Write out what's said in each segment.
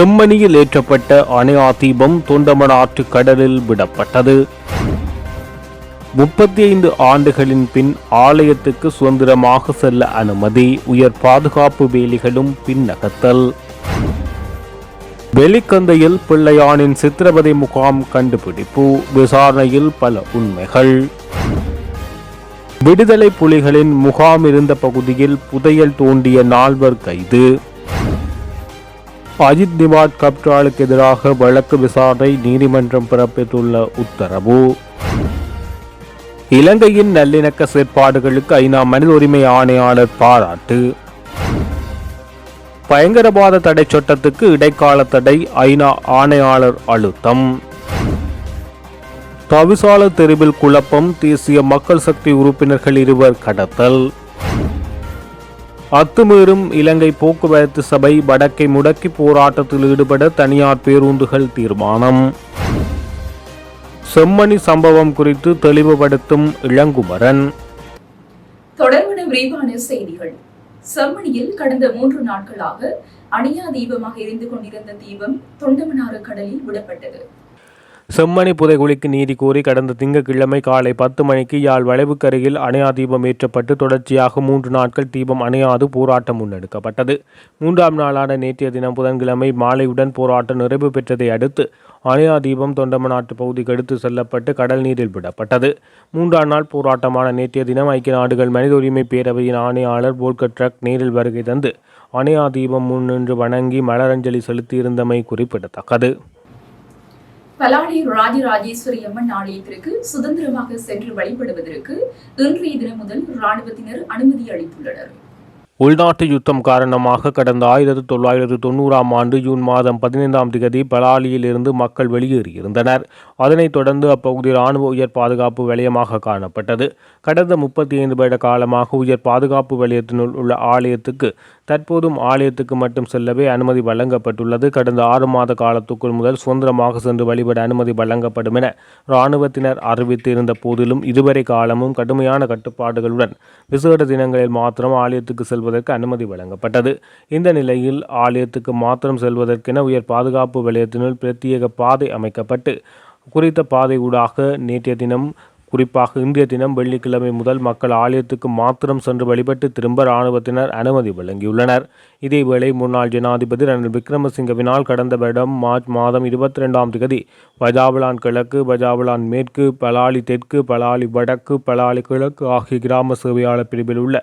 செம்மணியில் ஏற்றப்பட்ட அணையா தீபம் தொண்டமனாற்று கடலில் விடப்பட்டது. முப்பத்தி ஐந்து ஆண்டுகளின் பின் ஆலயத்துக்கு சுதந்திரமாக செல்ல அனுமதி உயர் பாதுகாப்பு வேலிகளும் பின்னகத்தல். வெளிக்கந்தையில் பிள்ளையானின் சித்திரவதை முகாம் கண்டுபிடிப்பு விசாரணையில் பல உண்மைகள். விடுதலை புலிகளின் முகாம் இருந்த பகுதியில் புதையல் தோண்டிய நால்வர் கைது. அஜித் திவாட் கப்ராலுக்கு எதிராக வழக்கு விசாரணை நீதிமன்றம் பிறப்பித்துள்ள உத்தரவு. இலங்கையின் நல்லிணக்க செயற்பாடுகளுக்கு ஐநா மனித உரிமை ஆணையாளர் பாராட்டு. பயங்கரவாத தடை சட்டத்துக்கு இடைக்கால தடை ஐநா ஆணையாளர் அழுத்தம். தவிசாளர் தெருவில் குழப்பம் தேசிய மக்கள் சக்தி உறுப்பினர்கள் இருவர் கடத்தல். அத்துமீறும் இலங்கை போக்குவரத்து சபை வடக்கை முடக்கி போராட்டத்தில் ஈடுபட தனியார் பேருந்துகள் தீர்மானம். செம்மணி சம்பவம் குறித்து தெளிவுபடுத்தும் இளங்குமரன். தொடர்பான விரிவான செய்திகள். செம்மணியில் கடந்த மூன்று நாட்களாக அணியா தீபமாக எரிந்து கொண்டிருந்த தீபம் தொண்டமனாறு கடலில் விடப்பட்டது. செம்மணி புதைகுழிக்கு நீதி கோரி கடந்த திங்கட்கிழமை காலை பத்து மணிக்கு யாழ் வளைவுக்கருகில் அணையா தீபம் ஏற்றப்பட்டு தொடர்ச்சியாக மூன்று நாட்கள் தீபம் அணையாது போராட்டம் முன்னெடுக்கப்பட்டது. மூன்றாம் நாளான நேற்றைய தினம் புதன்கிழமை மாலையுடன் போராட்டம் நிறைவு பெற்றதை அடுத்து அணையா தீபம் தொண்டமநாட்டு பகுதிக்கு எடுத்து செல்லப்பட்டு கடல் நீரில் விடப்பட்டது. மூன்றாம் நாள் போராட்டமான நேற்றைய தினம் ஐக்கிய நாடுகள் மனித உரிமை பேரவையின் ஆணையாளர் போல்கர் ட்ரக் நேரில் வருகை தந்து அணையா தீபம் முன் நின்று வணங்கி மலரஞ்சலி செலுத்தியிருந்தமை குறிப்பிடத்தக்கது. பலாலி ராஜராஜேஸ்வரி அம்மன் ஆலயத்திற்கு சுதந்திரமாக சென்று வழிபடுவதற்கு இன்றைய தினம் முதல் ராணுவத்தினர் அனுமதி அளித்துள்ளனர். உள்நாட்டு யுத்தம் காரணமாக கடந்த ஆயிரத்து தொள்ளாயிரத்து தொண்ணூறாம் ஆண்டு ஜூன் மாதம் பதினைந்தாம் திகதி பலாலியில் இருந்து மக்கள் வெளியேறியிருந்தனர். அதனைத் தொடர்ந்து அப்பகுதி இராணுவ உயர் பாதுகாப்பு வலயமாக காணப்பட்டது. கடந்த முப்பத்தி ஐந்து வருட காலமாக உயர் பாதுகாப்பு வலயத்தினுள் உள்ள ஆலயத்துக்கு தற்போதும் ஆலயத்துக்கு மட்டும் செல்லவே அனுமதி வழங்கப்பட்டுள்ளது. கடந்த ஆறு மாத காலத்துக்குள் முதல் சுதந்திரமாக சென்று வழிபட அனுமதி வழங்கப்படும் என இராணுவத்தினர் அறிவித்திருந்த போதிலும் இதுவரை காலமும் கடுமையான கட்டுப்பாடுகளுடன் விசேட தினங்களில் மாத்திரம் ஆலயத்துக்கு செல்வதற்கு அனுமதி வழங்கப்பட்டது. இந்த நிலையில் ஆலயத்துக்கு மாத்திரம் செல்வதற்கென உயர் பாதுகாப்பு வலயத்தினுள் பிரத்யேக பாதை அமைக்கப்பட்டு குறித்த பாதை ஊடாக நேற்றைய தினம் குறிப்பாக இன்றைய தினம் வெள்ளிக்கிழமை முதல் மக்கள் ஆலயத்துக்கு மாத்திரம் சென்று வழிபட்டு திரும்ப இராணுவத்தினர் அனுமதி வழங்கியுள்ளனர். இதேவேளை முன்னாள் ஜனாதிபதி ரணில் விக்ரமசிங்கவினால் கடந்த வருடம் மார்ச் மாதம் இருபத்தி ரெண்டாம் தேதி பஜாவலான் கிழக்கு பஜாவலான் மேற்கு பலாலி தெற்கு பலாலி வடக்கு பலாலி கிழக்கு ஆகிய கிராம சேவையாளர் பிரிவில் உள்ள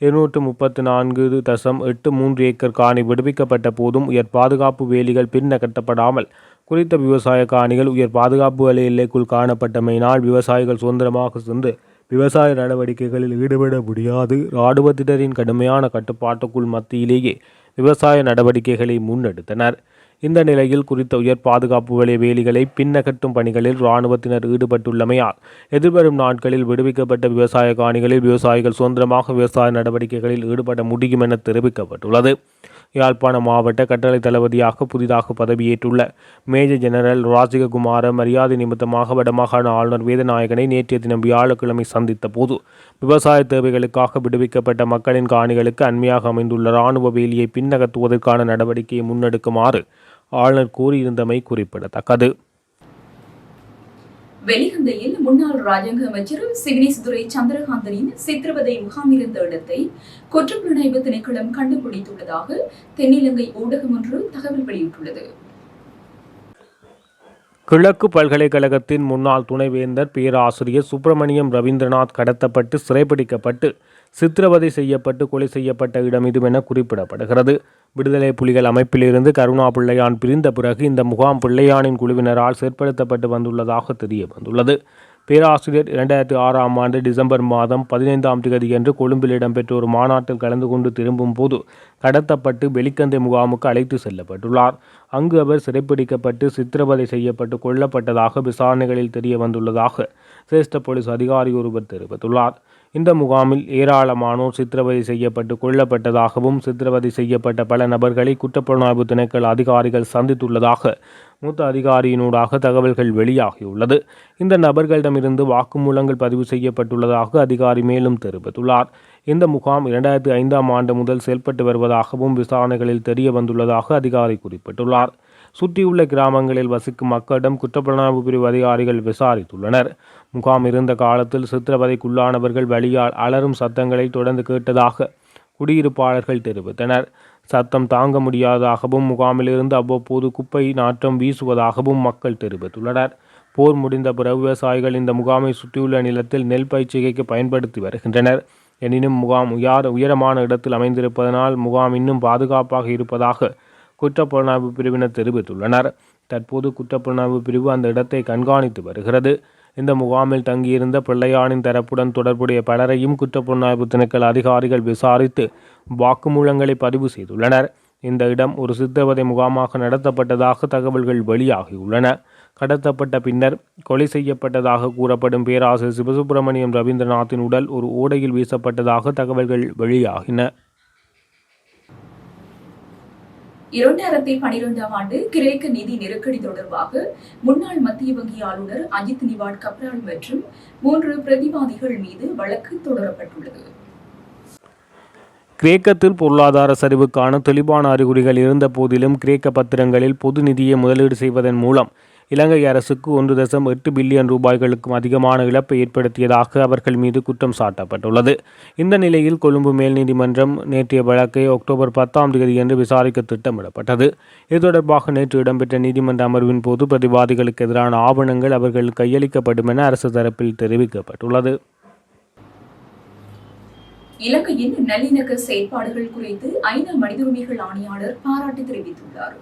இருநூற்று முப்பத்தி நான்கு தசம் எட்டு மூன்று ஏக்கர் காணி விடுவிக்கப்பட்ட போதும் உயர் பாதுகாப்பு வேலிகள் பின்னகட்டப்படாமல் குறித்த விவசாய காணிகள் உயர் பாதுகாப்பு வலை எல்லைக்குள் காணப்பட்டமையினால் விவசாயிகள் சுதந்திரமாக சென்று விவசாய நடவடிக்கைகளில் ஈடுபட முடியாது. இராணுவத்தினரின் கடுமையான கட்டுப்பாட்டுக்குள் மத்தியிலேயே விவசாய நடவடிக்கைகளை முன்னெடுத்தனர். இந்த நிலையில் குறித்த உயர் பாதுகாப்பு வலை வேலிகளை பின்னகட்டும் பணிகளில் இராணுவத்தினர் ஈடுபட்டுள்ளமையால் எதிர்வரும் நாட்களில் விடுவிக்கப்பட்ட விவசாய காணிகளில் விவசாயிகள் சுதந்திரமாக விவசாய நடவடிக்கைகளில் ஈடுபட முடியும் என தெரிவிக்கப்பட்டுள்ளது. யாழ்ப்பாண மாவட்ட கட்டளை தளபதியாக புதிதாக பதவியேற்றுள்ள மேஜர் ஜெனரல் ராஜிககுமார மரியாதை நிமித்தமாக வடமாகாண ஆளுநர் வேதநாயகனை நேற்றைய தினம் வியாழக்கிழமை சந்தித்த போது விவசாய தேவைகளுக்காக விடுவிக்கப்பட்ட மக்களின் காணிகளுக்கு அண்மையாக அமைந்துள்ள இராணுவ வேலியை பின்னகத்துவதற்கான நடவடிக்கையை முன்னெடுக்குமாறு ஆளுநர் கூறியிருந்தமை குறிப்பிடத்தக்கது. வெளிகந்தையில் முன்னாள் ராஜாங்க அமைச்சரும் சிவனேஸ்துரை சந்திரகாந்தனின் சித்திரவதை முகாமிருந்த இடத்தை குற்றப்புலனாய்வு திணைக்களம் கண்டுபிடித்துள்ளதாக தென்னிலங்கை ஊடகம் ஒன்று தகவல் வெளியிட்டுள்ளது. கிழக்கு பல்கலைக்கழகத்தின் முன்னாள் துணைவேந்தர் பேராசிரியர் சுப்பிரமணியம் ரவீந்திரநாத் கடத்தப்பட்டு சிறைப்பிடிக்கப்பட்டு சித்திரவதை செய்யப்பட்டு கொலை செய்யப்பட்ட இடம் இதுவென குறிப்பிடப்படுகிறது. விடுதலை புலிகள் அமைப்பிலிருந்து கருணா பிள்ளையான் பிரிந்த பிறகு இந்த முகாம் பிள்ளையானின் குழுவினரால் செயற்படுத்தப்பட்டு வந்துள்ளதாக தெரிய வந்துள்ளது பேராசிரியர் இரண்டாயிரத்தி ஆறாம் ஆண்டு டிசம்பர் மாதம் பதினைந்தாம் தேதியன்று கொழும்பில் இடம்பெற்ற ஒரு மாநாட்டில் கலந்து கொண்டு திரும்பும் போது கடத்தப்பட்டு வெளிக்கந்தை முகாமுக்கு அழைத்து செல்லப்பட்டுள்ளார். அங்கு அவர் சிறைப்பிடிக்கப்பட்டு சித்திரவதை செய்யப்பட்டு கொல்லப்பட்டதாக விசாரணைகளில் தெரிய வந்துள்ளதாக சிரேஷ்ட போலீஸ் அதிகாரி ஒருவர் தெரிவித்துள்ளார். இந்த முகாமில் ஏராளமானோர் சித்திரவதை செய்யப்பட்டு கொல்லப்பட்டதாகவும் சித்திரவதை செய்யப்பட்ட பல நபர்களை குற்றப்புலனாய்வு திணைக்கள அதிகாரிகள் சந்தித்துள்ளதாக மூத்த அதிகாரியினூடாக தகவல்கள் வெளியாகியுள்ளது. இந்த நபர்களிடமிருந்து வாக்குமூலங்கள் பதிவு செய்யப்பட்டுள்ளதாக அதிகாரி மேலும் தெரிவித்துள்ளார். இந்த முகாம் இரண்டாயிரத்தி ஐந்தாம் ஆண்டு முதல் செயல்பட்டு வருவதாகவும் விசாரணைகளில் தெரிய வந்துள்ளதாக அதிகாரி குறிப்பிட்டுள்ளார். சுற்றியுள்ள கிராமங்களில் வசிக்கும் மக்களிடம் குற்றப்புலனாய்வு பிரிவு அதிகாரிகள் விசாரித்துள்ளனர். முகாம் இருந்த காலத்தில் சித்திரவதைக்குள்ளானவர்கள் வழியால் அலரும் சத்தங்களை தொடர்ந்து கேட்டதாக குடியிருப்பாளர்கள் தெரிவித்தனர். சத்தம் தாங்க முடியாததாகவும் முகாமிலிருந்து அவ்வப்போது குப்பை நாற்றம் வீசுவதாகவும் மக்கள் தெரிவித்துள்ளனர். போர் முடிந்த பிற விவசாயிகள் இந்த முகாமை சுற்றியுள்ள நிலத்தில் நெல் பயிற்சிகைக்கு பயன்படுத்தி வருகின்றனர். எனினும் முகாம் உயர் உயரமான இடத்தில் அமைந்திருப்பதனால் முகாம் இன்னும் பாதுகாப்பாக இருப்பதாக குற்றப்புலனாய்வு பிரிவினர் தெரிவித்துள்ளனர். தற்போது குற்றப்புலனாய்வு பிரிவு அந்த இடத்தை கண்காணித்து வருகிறது. இந்த முகாமில் தங்கியிருந்த பிள்ளையானின் தரப்புடன் தொடர்புடைய பலரையும் குற்றப்புலனாய்வு திணைக்கள் அதிகாரிகள் விசாரித்து வாக்குமூலங்களை பதிவு செய்துள்ளனர். இந்த இடம் ஒரு சித்திரவதை முகாமாக நடத்தப்பட்டதாக தகவல்கள் வெளியாகியுள்ளன. கடத்தப்பட்ட பின்னர் கொலை செய்யப்பட்டதாக கூறப்படும் பேராசிரியர் சிவசுப்பிரமணியம் ரவீந்திரநாத்தின் உடல் ஒரு ஓடையில் வீசப்பட்டதாக தகவல்கள் வெளியாகின. இரண்டாயிரத்தி பனிரெண்டாம் ஆண்டு கிரேக்க நிதி நெருக்கடி தொடர்பாக முன்னாள் மத்திய வங்கி ஆளுநர் அஜித் நிவாட் கப்ரால் மற்றும் மூன்று பிரதிவாதிகள் மீது வழக்கு தொடரப்பட்டுள்ளது. கிரேக்கத்தில் பொருளாதார சரிவுக்கான தெளிவான அறிகுறிகள் இருந்த போதிலும் கிரேக்க பத்திரங்களில் பொது நிதியை முதலீடு செய்வதன் மூலம் இலங்கை அரசுக்கு ஒன்று தசம் எட்டு பில்லியன் ரூபாய்களுக்கும் அதிகமான இழப்பை ஏற்படுத்தியதாக அவர்கள் மீது குற்றம் சாட்டப்பட்டுள்ளது. இந்த நிலையில் கொழும்பு மேல் நீதிமன்றம் நேற்றைய வழக்கை அக்டோபர் பத்தாம் தேதியன்று விசாரிக்க திட்டமிடப்பட்டது. இது தொடர்பாக நேற்று இடம்பெற்ற நீதிமன்ற அமர்வின் போது பிரதிவாதிகளுக்கு எதிரான ஆவணங்கள் அவர்கள் கையளிக்கப்படும் என அரசு தரப்பில் தெரிவிக்கப்பட்டுள்ளது. இலங்கையின் நல்லிணக்க செயற்பாடுகள் குறித்து ஐநா மனித உரிமைகள் ஆணையாளர் பாராட்டு தெரிவித்துள்ளார்.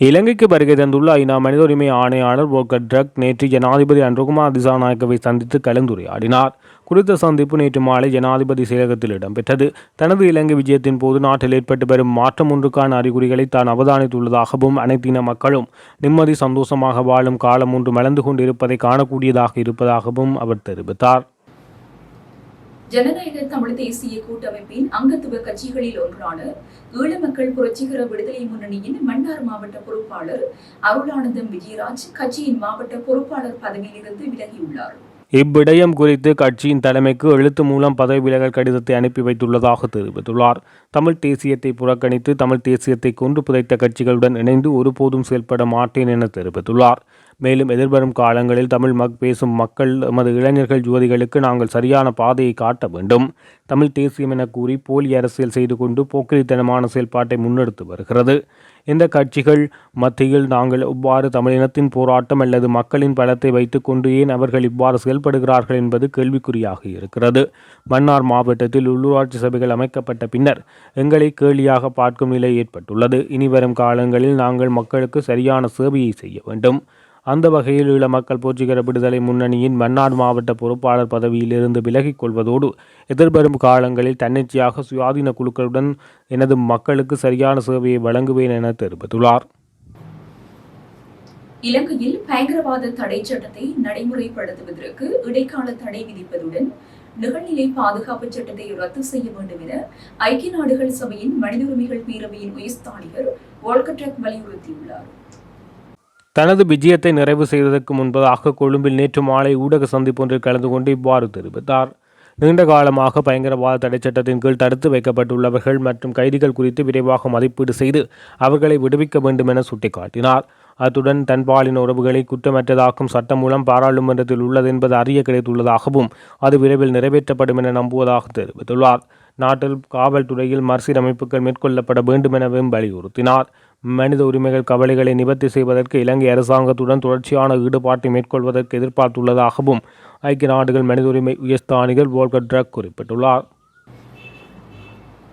இலங்கைக்கு வருகை தந்துள்ள ஐநா மனித உரிமை ஆணையாளர் வோக்கர் ட்ரக் நேற்று ஜனாதிபதி அன்ருகுமார் திசாநாயக்கவை சந்தித்து கலந்துரையாடினார். குறித்த சந்திப்பு நேற்று மாலை ஜனாதிபதி செயலகத்தில் இடம்பெற்றது. தனது இலங்கை விஜயத்தின் போது நாட்டில் ஏற்பட்டு வரும் மாற்றம் ஒன்றுக்கான அறிகுறிகளை தான் அவதானித்துள்ளதாகவும் அனைத்தின மக்களும் நிம்மதி சந்தோஷமாக வாழும் காலம் ஒன்று மலர்ந்து கொண்டிருப்பதை காணக்கூடியதாக இருப்பதாகவும் அவர் தெரிவித்தார். ஜனநாயக தமிழ் தேசிய கூட்டமைப்பின் அங்கத்துவ கட்சிகளில் ஒன்றான ஈழ மக்கள் புரட்சிகர விடுதலை முன்னணியின் மன்னார் மாவட்ட பொறுப்பாளர் அருளானந்தம் விஜயராஜ் கட்சியின் மாவட்ட பொறுப்பாளர் பதவியிலிருந்து விலகியுள்ளார். இவ்விடயம் குறித்து கட்சியின் தலைமைக்கு எழுத்து மூலம் பதவி விலகல் கடிதத்தை அனுப்பி வைத்துள்ளதாக தெரிவித்துள்ளார். தமிழ் தேசியத்தை புறக்கணித்து தமிழ் தேசியத்தை கொன்று புதைத்த கட்சிகளுடன் இணைந்து ஒருபோதும் செயல்பட மாட்டேன் என தெரிவித்துள்ளார். மேலும் எதிர்வரும் காலங்களில் தமிழ் மக் பேசும் மக்கள் நமது இளைஞர்கள் யுவதிகளுக்கு நாங்கள் சரியான பாதையை காட்ட வேண்டும். தமிழ் தேசியம் என கூறி போலி அரசியல் செய்து கொண்டு போக்கிரித்தனமான செயல்பாட்டை முன்னெடுத்து வருகிறது. இந்த கட்சிகள் மத்தியில் நாங்கள் இவ்வாறு தமிழினத்தின் போராட்டம் அல்லது மக்களின் பலத்தை வைத்துக்கொண்டு ஏன் அவர்கள் இவ்வாறு செயல்படுகிறார்கள் என்பது கேள்விக்குறியாக இருக்கிறது. மன்னார் மாவட்டத்தில் உள்ளூராட்சி சபைகள் அமைக்கப்பட்ட பின்னர் எங்களை கேலியாக பார்க்கும் நிலை ஏற்பட்டுள்ளது. இனிவரும் காலங்களில் நாங்கள் மக்களுக்கு சரியான சேவையை செய்ய வேண்டும். அந்த வகையில் ஈழ மக்கள் போற்றுகிற விடுதலை முன்னணியின் மன்னார் மாவட்ட பொறுப்பாளர் பதவியிலிருந்து விலகிக் கொள்வதோடு எதிர்வரும் காலங்களில் தன்னிச்சையாக சுயாதீன குழுக்களுடன் எனது மக்களுக்கு சரியான சேவையை வழங்குவேன் என தெரிவித்துள்ளார். இலங்கையில் பயங்கரவாத தடை சட்டத்தை நடைமுறைப்படுத்துவதற்கு இடைக்கால தடை விதிப்பதுடன் நிகழ்நிலை பாதுகாப்பு சட்டத்தை ரத்து செய்ய வேண்டும் என ஐக்கிய நாடுகள் சபையின் மனித உரிமைகள் பேரவையின் உயர்ஸ்தானிகர் வால்கட்ரக் வலியுறுத்தியுள்ளார். தனது விஜயத்தை நிறைவு செய்வதற்கு முன்பதாக கொழும்பில் நேற்று மாலை ஊடக சந்திப்பொன்றில் கலந்து கொண்டு இவ்வாறு தெரிவித்தார். நீண்ட காலமாக பயங்கரவாத தடை சட்டத்தின் கீழ் தடுத்து வைக்கப்பட்டுள்ளவர்கள் மற்றும் கைதிகள் குறித்து விரைவாக மதிப்பீடு செய்து அவர்களை விடுவிக்க வேண்டும் என சுட்டிக்காட்டினார். அத்துடன் தன்பாலின உறவுகளை குற்றமற்றதாக்கும் சட்டம் மூலம் பாராளுமன்றத்தில் உள்ளது என்பது அறிய கிடைத்துள்ளதாகவும் அது விரைவில் நிறைவேற்றப்படும் என நம்புவதாக தெரிவித்துள்ளார். நாட்டில் காவல்துறையில் மறுசீரமைப்புகள் மேற்கொள்ளப்பட வேண்டும் எனவும் வலியுறுத்தினார். மனித உரிமைகள் கவலைகளை நிவர்த்தி செய்வதற்கு இலங்கை அரசாங்கத்துடன் தொடர்ச்சியான ஈடுபாட்டை மேற்கொள்வதற்கு எதிர்பார்த்துள்ளதாகவும் ஐக்கிய நாடுகள் மனித உரிமை உயர்ஸ்தானிகள் வோல்கர் ட்ரக் குறிப்பிட்டுள்ளார்.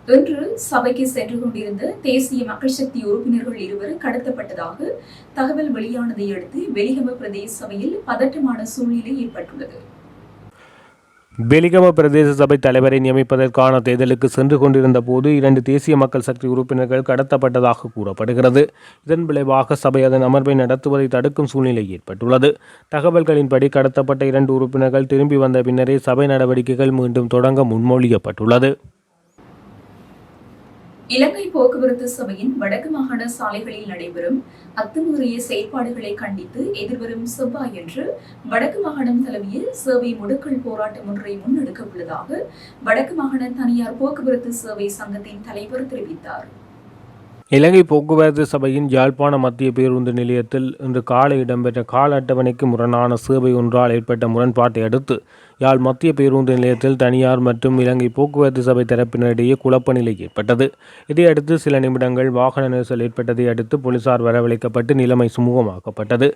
இன்று சபைக்கு சென்று கொண்டிருந்த தேசிய மக்கள் சக்தி உறுப்பினர்கள் இருவர் கடத்தப்பட்டதாக தகவல் வெளியானதை அடுத்து வெலிகம பிரதேச சபையில் பதட்டமான சூழ்நிலை ஏற்பட்டுள்ளது. பெலிகம பிரதேச சபை தலைவரை நியமிப்பதற்கான தேர்தலுக்கு சென்று கொண்டிருந்த போது இரண்டு தேசிய மக்கள் சக்தி உறுப்பினர்கள் கடத்தப்பட்டதாக கூறப்படுகிறது. இதன் விளைவாக சபை அதன் அமர்வை நடத்துவதை தடுக்கும் சூழ்நிலை ஏற்பட்டுள்ளது. தகவல்களின்படி கடத்தப்பட்ட இரண்டு உறுப்பினர்கள் திரும்பி வந்த பின்னரே சபை நடவடிக்கைகள் மீண்டும் தொடங்க முன்மொழியப்பட்டுள்ளது. இலங்கை போக்குவரத்து சபையின் வடக்கு மாகாண சாலைகளில் நடைபெறும் அத்துமீறிய செயற்பாடுகளை கண்டித்து எதிர்வரும் செவ்வாயன்று வடக்கு மாகாணம் தழுவிய சேவை முடுக்கல் போராட்டம் ஒன்றை முன்னெடுக்க உள்ளதாக வடக்கு மாகாண தனியார் போக்குவரத்து சேவை சங்கத்தின் தலைவர் தெரிவித்தார். இலங்கை போக்குவரத்து சபையின் யாழ்ப்பாண மத்திய பேருந்து நிலையத்தில் இன்று காலை இடம்பெற்ற கால அட்டவணைக்கு முரணான சேவை ஒன்றால் ஏற்பட்ட முரண்பாட்டை அடுத்து யாழ் மத்திய பேருந்து நிலையத்தில் தனியார் மற்றும் இலங்கை போக்குவரத்து சபை தரப்பினரிடையே குழப்ப நிலை ஏற்பட்டது. இதையடுத்து சில நிமிடங்கள் வாகன நெரிசல் ஏற்பட்டதை அடுத்து போலீசார் வரவழைக்கப்பட்டு நிலைமை சுமூகமாக்கப்பட்டது.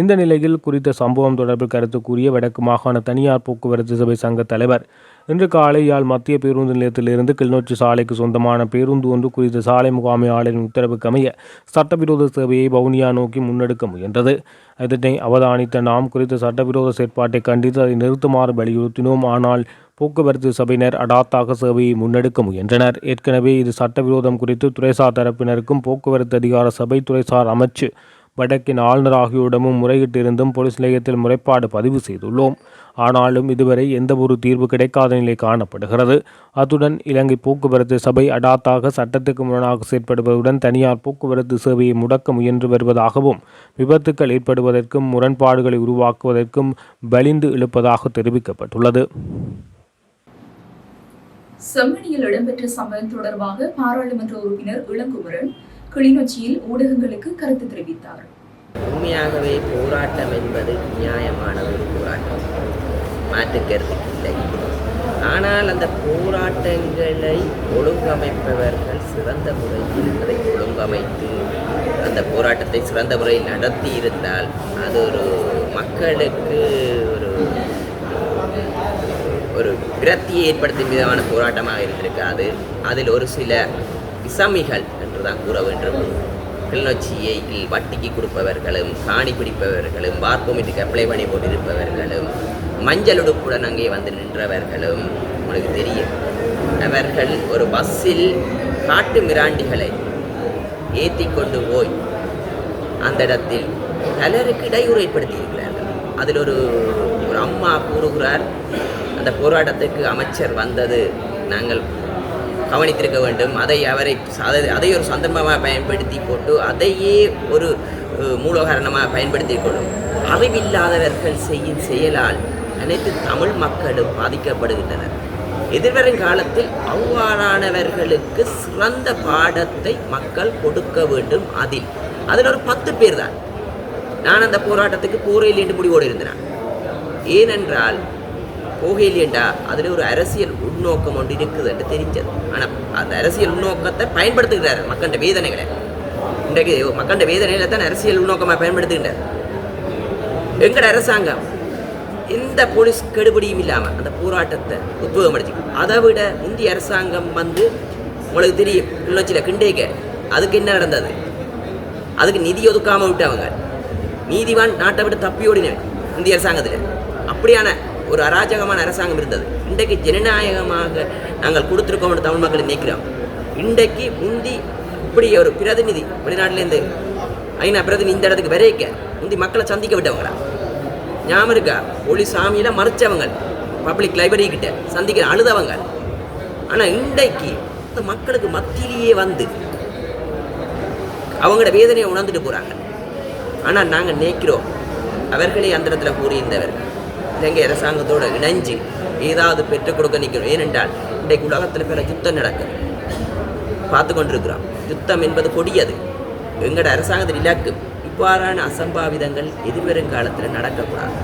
இந்த நிலையில் குறித்த சம்பவம் தொடர்பில் கருத்து கூறிய வடக்கு மாகாண தனியார் போக்குவரத்து சபை சங்க தலைவர் இன்று காலை யாழ் மத்திய பேருந்து நிலையத்திலிருந்து கிளிநொச்சி சாலைக்கு சொந்தமான பேருந்து ஒன்று குறித்த சாலை முகாமையாளரின் உத்தரவுக்கு அமைய சட்டவிரோத சேவையை வவுனியா நோக்கி முன்னெடுக்க முயன்றது. இதனை அவதானித்த நாம் குறித்த சட்டவிரோத செயற்பாட்டை கண்டித்து அதை நிறுத்துமாறு வலியுறுத்தினோம். ஆனால் போக்குவரத்து சபையினர் அடாத்தாக சேவையை முன்னெடுக்க முயன்றனர். ஏற்கனவே இது சட்டவிரோதம் குறித்து துறைசார் தரப்பினருக்கும் போக்குவரத்து அதிகார சபை துறைசார் அமைச்சு வடக்கின் ஆளுநர் ஆகியோரிடமும் முறையிட்டிருந்தும் போலீஸ் நிலையத்தில் முறைப்பாடு பதிவு செய்துள்ளோம். ஆனாலும் இதுவரை எந்தவொரு தீர்வு கிடைக்காத நிலை காணப்படுகிறது. அத்துடன் இலங்கை போக்குவரத்து சபை அடாத்தாக சட்டத்துக்கு முரணாக செயற்படுவதுடன் தனியார் போக்குவரத்து சேவையை முடக்க முயன்று வருவதாகவும் விபத்துக்கள் ஏற்படுவதற்கும் முரண்பாடுகளை உருவாக்குவதற்கும் வலிந்து இழுப்பதாக தெரிவிக்கப்பட்டுள்ளது. செம்மணியில் இடம்பெற்ற சம்பவம் தொடர்பாக பாராளுமன்ற உறுப்பினர் இளங்குமரன் கிளிநொச்சியில் ஊடகங்களுக்கு கருத்து தெரிவித்தார். உண்மையாகவே போராட்டம் என்பது நியாயமான ஒரு போராட்டம். மாற்றுக்கருத்துக்கு இல்லை ஆனால் அந்த போராட்டங்களை ஒழுங்கமைப்பவர்கள் சிறந்த முறையில் அதை ஒழுங்கமைத்து அந்த போராட்டத்தை சிறந்த முறையில் நடத்தி இருந்தால் அது ஒரு மக்களுக்கு ஒரு ஒரு விரக்தியை ஏற்படுத்தும் விதமான போராட்டமாக இருந்திருக்காது. அதில் ஒரு சில இசமிகள் தான் கூற வேண்டும். கிளிநொச்சியை வட்டிக்கு கொடுப்பவர்களும் காணி பிடிப்பவர்களும் பார்ப்போமிட்டுக்கு அப்ளை பண்ணி கொண்டிருப்பவர்களும் மஞ்சள் உடுப்புடன் அங்கே வந்து நின்றவர்களும் உங்களுக்கு தெரியும். அவர்கள் ஒரு பஸ்ஸில் காட்டு மிராண்டிகளை ஏற்றி கொண்டு போய் அந்த இடத்தில் பலருக்கு இடையூறு ஏற்படுத்தியிருக்கிறார்கள் அதில் ஒரு ஒரு அம்மா கூறுகிறார் அந்த போராட்டத்துக்கு அமைச்சர் வந்தது நாங்கள் கவனித்திருக்க வேண்டும். அதை அவரை அதை அதை ஒரு சந்தர்ப்பமாக பயன்படுத்தி போட்டு அதையே ஒரு மூலோகரணமாக மூலகாரணமாக பயன்படுத்தி கொள்ளும். அறிவில்லாதவர்கள் செய்யும் செயலால் அனைத்து தமிழ் மக்களும் பாதிக்கப்படுகின்றனர். எதிர்வரும் காலத்தில் அவ்வாறானவர்களுக்கு சிறந்த பாடத்தை மக்கள் கொடுக்க வேண்டும் அதில். அதில் ஒரு பத்து பேர் தான். நான் அந்த போராட்டத்துக்கு போரையில் என்று முடிவோடு இருந்தேன். ஏனென்றால் போகையிலேண்டா அதில் ஒரு அரசியல் உள்நோக்கம் ஒன்று இருக்குது என்று தெரிஞ்சது. ஆனால் அந்த அரசியல் உள்நோக்கத்தை பயன்படுத்துகிறார் மக்கண்ட வேதனைகளை. இன்றைக்கு மக்கண்ட வேதனைகளை தான் அரசியல் உள்நோக்கமாக பயன்படுத்துகின்றார். எங்கட அரசாங்கம்? எந்த போலீஸ் கெடுபடியும் இல்லாமல் அந்த போராட்டத்தை உத்வேகப்படுத்தி. அதை விட முந்தைய அரசாங்கம் வந்து உங்களுக்கு தெரியும் கிளிநொச்சியில் கிண்டேக்க அதுக்கு என்ன நடந்தது? அதுக்கு நிதி ஒதுக்காமல் விட்டவங்க. நீதிவான் நாட்டை விட்டு தப்பி ஓடினேன் இந்திய அரசாங்கத்தில். அப்படியான ஒரு அராஜகமான அரசாங்கம் இருந்தது. இன்றைக்கு ஜனநாயகமாக நாங்கள் கொடுத்துருக்கோம்னு தமிழ் மக்கள் நினைக்கிறோம் இன்றைக்கு முந்தி இப்படி ஒரு பிரதிநிதி வெளிநாட்டிலேருந்து ஐநா பிரதிநிதி இந்த இடத்துக்கு விரைக்க முந்தி மக்களை சந்திக்க விட்டவங்களா? ஞாபகம் இருக்கா? ஒளி சாமியில் மறைச்சவங்க பப்ளிக் லைப்ரரி கிட்ட சந்திக்கிற அழுதவங்க. ஆனால் இன்றைக்கு இந்த மக்களுக்கு மத்தியிலேயே வந்து அவங்களோட வேதனையை உணர்ந்துட்டு போகிறாங்க ஆனால் நாங்கள் நினைக்கிறோம் அவர்களே அந்த இடத்துல கூறியிருந்தவர்கள். இலங்கை அரசாங்கத்தோடு இணைஞ்சு ஏதாவது பெற்றுக் கொடுக்க நிற்கிறோம். ஏனென்றால் இன்றைக்கு உலகத்தில் பல யுத்தம் நடக்குது. பார்த்து கொண்டிருக்கிறோம். யுத்தம் என்பது கொடியது. எங்களோட அரசாங்கத்தின் இலக்கு இவ்வாறான அசம்பாவிதங்கள் எதிர்வரும் காலத்தில் நடக்கக்கூடாது.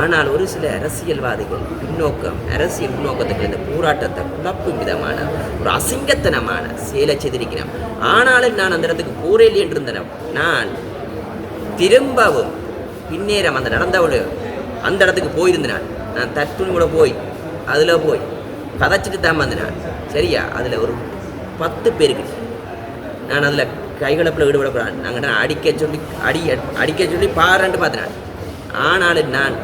ஆனால் ஒரு சில அரசியல்வாதிகள் பின்னோக்கம் அரசியல் முன்னோக்கத்துக்கு இந்த போராட்டத்தை குழப்பும் விதமான ஒரு அசிங்கத்தனமான செயலை செய்திருக்கிறேன் ஆனாலும் நான் அந்த இடத்துக்கு போரேலி என்றிருந்தேன் நான் திரும்பவும் பின்னேறம் அந்த நடந்தவளு அந்த இடத்துக்கு போயிருந்தேன் நான். தட்டுன்னு கூட போய் அதில் போய் கதைச்சிட்டு தான் வந்தேன் சரியா? அதில் ஒரு பத்து பேருக்கு. நான் அதில் கைகலப்பில் ஈடுபடக்கூடாது. நாங்கள் நாங்கள் அடிக்க சொல்லி அடி அடிக்க சொல்லி பாருன்ட்டு பார்த்தேன் ஆனாலும் நான்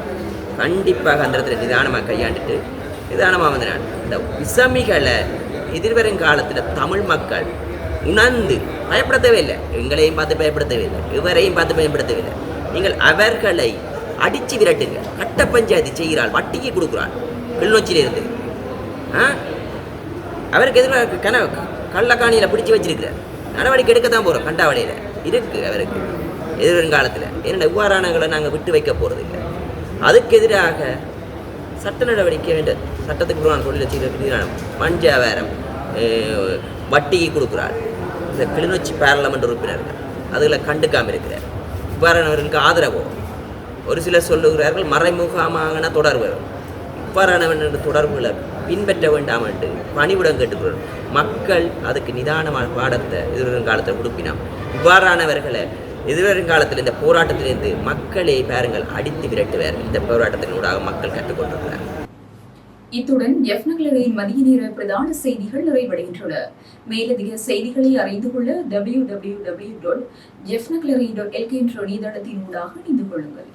கண்டிப்பாக அந்த இடத்துல நிதானமாக கையாண்டுட்டு நிதானமாக வந்து இந்த விசமிகளை எதிர்வரும் காலத்தில் தமிழ் மக்கள் உணர்ந்து பயப்படுத்தவே இல்லை எங்களையும் பார்த்து பயப்படுத்தவே இல்லை இவரையும் பார்த்து பயன்படுத்தவில்லை. நீங்கள் அவர்களை அடித்து விரட்டுங்க. கட்ட பஞ்சாயத்து செய்கிறாள். வட்டிக்கு கொடுக்குறாள். கிளிநொச்சியிலிருந்து ஆ? அவருக்கு எதிராக கன கள்ளக்காணியில் பிடிச்சி வச்சிருக்கிறார். நடவடிக்கை எடுக்க தான் போகிறோம் கண்டாவளியில் இருக்கு அவருக்கு. எதிர்காலத்தில் என்னென்ன இவ்வாறானங்களை நாங்கள் விட்டு வைக்க போகிறதில்லை அதுக்கு எதிராக சட்ட நடவடிக்கை வேண்ட சட்டத்துக்கு புறமான தொழில் செய்கிற மண் வியாபாரம் அஹ், வட்டிக்கு கொடுக்குறார் இந்த கிளிநொச்சி பாராளுமன்ற உறுப்பினர்கள். அதில் கண்டுக்காமல் இருக்கிறார். இவ்வாறானவர்களுக்கு ஆதரவு? ஒரு சிலர் சொல்லுகிறார்கள் மறைமுகமான தொடர்பு இவ்வாறானவன் தொடர்புகளை பின்பற்ற வேண்டாம் என்று பணிவிடம் கேட்டுக்கிறோம் மக்கள் அதுக்கு நிதானமான பாடத்தை எதிர்காலத்தில் கொடுப்பினோம் இவ்வாறானவர்களை எதிர்காலத்தில் இந்த போராட்டத்திலிருந்து மக்களே பாருங்கள் அடித்து விரட்டுவார். இந்த போராட்டத்தினூடாக மக்கள் கற்றுக்கொண்டிருக்கிறார். இத்துடன் எஃப்னglரின் மதிய நேர பிரதான செய்திகள் நிறைவடைகின்றன. மேலதிக செய்திகளை அறிந்து கொள்ள டபிள்யூ டபிள்யூ டபிள்யூ டாட் எஃப்னglரி டாட் எல்கே என்ற இணையதளத்தினூடாக இணைந்து கொள்ளுங்கள்.